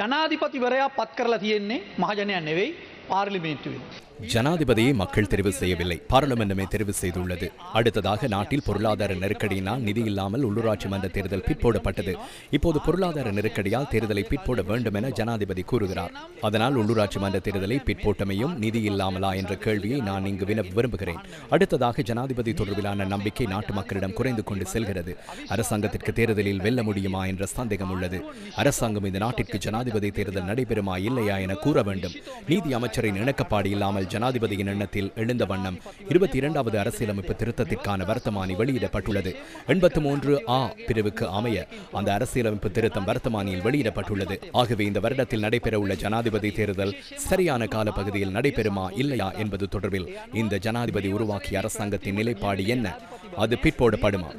ජනාධිපතිවරයා පත් කරලා තියෙන්නේ මහජනයන් නෙවෙයි පාර්ලිමේන්තුවේ. ஜனாதிபதியை மக்கள் தெரிவு செய்யவில்லை. பாராளுமன்றமே தெரிவு செய்துள்ளது. அடுத்ததாக நாட்டில் பொருளாதார நெருக்கடியினால் நிதி இல்லாமல் உள்ளூராட்சி மன்ற தேர்தல் பிற்போடப்பட்டது. இப்போது பொருளாதார நெருக்கடியால் தேர்தலை பிற்போட வேண்டும் என ஜனாதிபதி கூறுகிறார். அதனால் உள்ளூராட்சி மன்ற தேர்தலை பிற்போட்டமையும் நிதி இல்லாமலா என்ற கேள்வியை நான் இங்கு வின விரும்புகிறேன். அடுத்ததாக ஜனாதிபதி தொடர்பிலான நம்பிக்கை நாட்டு மக்களிடம் குறைந்து கொண்டு செல்கிறது. அரசாங்கத்திற்கு தேர்தலில் வெல்ல முடியுமா என்ற சந்தேகம் உள்ளது. அரசாங்கம் இந்த நாட்டிற்கு ஜனாதிபதி தேர்தல் நடைபெறுமா இல்லையா என கூற வேண்டும். நீதி அமைச்சரின் இணக்கப்பாடு இல்லாமல் ஜனாதிபதியின் எண்ணத்தில் எழுந்த வண்ணம் இருபத்தி இரண்டாவது அரசியலமைப்பு திருத்தத்திற்கான வர்த்தமானி வெளியிடப்பட்டுள்ளது. எண்பத்து மூன்று ஆ பிரிவுக்கு அமைய அந்த அரசியலமைப்பு திருத்தம் வர்த்தமானியில் வெளியிடப்பட்டுள்ளது. ஆகவே இந்த வருடத்தில் நடைபெறவுள்ள ஜனாதிபதி தேர்தல் சரியான கால பகுதியில் நடைபெறுமா இல்லையா என்பது தொடர்பில் இந்த ஜனாதிபதி உருவாக்கிய அரசாங்கத்தின் நிலைப்பாடு என்ன? அது பிற்போடப்படுமா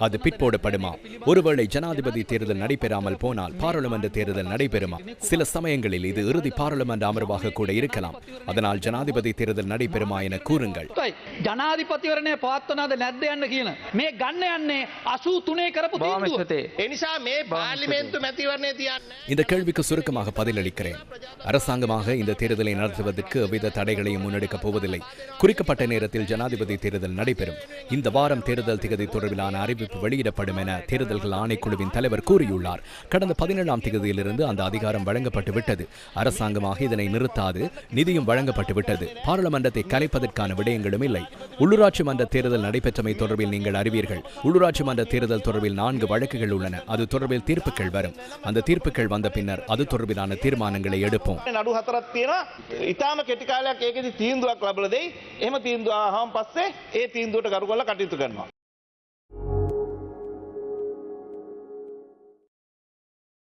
அது பிற்போடப்படுமா ஒருவேளை ஜனாதிபதி தேர்தல் நடைபெறாமல் போனால் பாராளுமன்ற தேர்தல் நடைபெறுமா சில சமயங்களில் இது இறுதி பாராளுமன்ற அமர்வாக கூட இருக்கலாம் அதனால் ஜனாதிபதி தேர்தல் நடைபெறுமா என கூறுங்கள் යි ජනාධිපතිවරණය පවත්වනද නැද්ද යන්න කියන. මේ ගන්න යන්නේ අසූ තුනේ කරපු තීන්දුව. බාමස්තේ එනිසා මේ පාර්ලිමේන්තු මැතිවරණය තියන්න. இந்த கேள்விக்கு சுருக்கமாக பதிலளிக்கிறேன் அரசாங்கமாக இந்த தேர்தலை நடத்துவதற்கு எவ்வித தடைகளையும் முன்னெடுக்கப் போவதில்லை குறிக்கப்பட்ட நேரத்தில் ஜனாதிபதி தேர்தல் நடைபெறும் இந்த வாரம் தேர்தல் திகதி தொடர்பிலான அறிவிப்பு வெளியிடப்படும் என தேர்தல்கள் ஆணைக்குழுவின் தலைவர் கூறியுள்ளார் கடந்த பதினேழாம் திகதியிலிருந்து அந்த அதிகாரம் வழங்கப்பட்டு விட்டது அரசாங்கமாக இதனை நிறுத்தாது நிதியும் வழங்கப்பட்டு விட்டது பாராளுமன்றத்தை கலைப்பதற்கான விடயங்களும் இல்லை உள்ளூராட்சி மன்ற தேர்தல் நடைபெற்றமை தொடர்பில் நீங்கள் அறிவீர்கள் உள்ளூராட்சி மன்ற தேர்தல் தொடர்பில் நான்கு வழக்குகள் உள்ளன அது தொடர்பில் தீர்ப்புகள் வரும் அந்த தீர்ப்புகள் வந்த பின்னர் அது தொடர்பிலான தீர்மானங்களை எடுப்போம் නඩු හතරක් තියෙනවා ඉතාම කෙටි කාලයක් ඒකෙදි තීන්දුවක් ලබලා දෙයි. එහෙම තීන්දුව ආවම පස්සේ ඒ තීන්දුවට කරු කරලා කටයුතු කරනවා.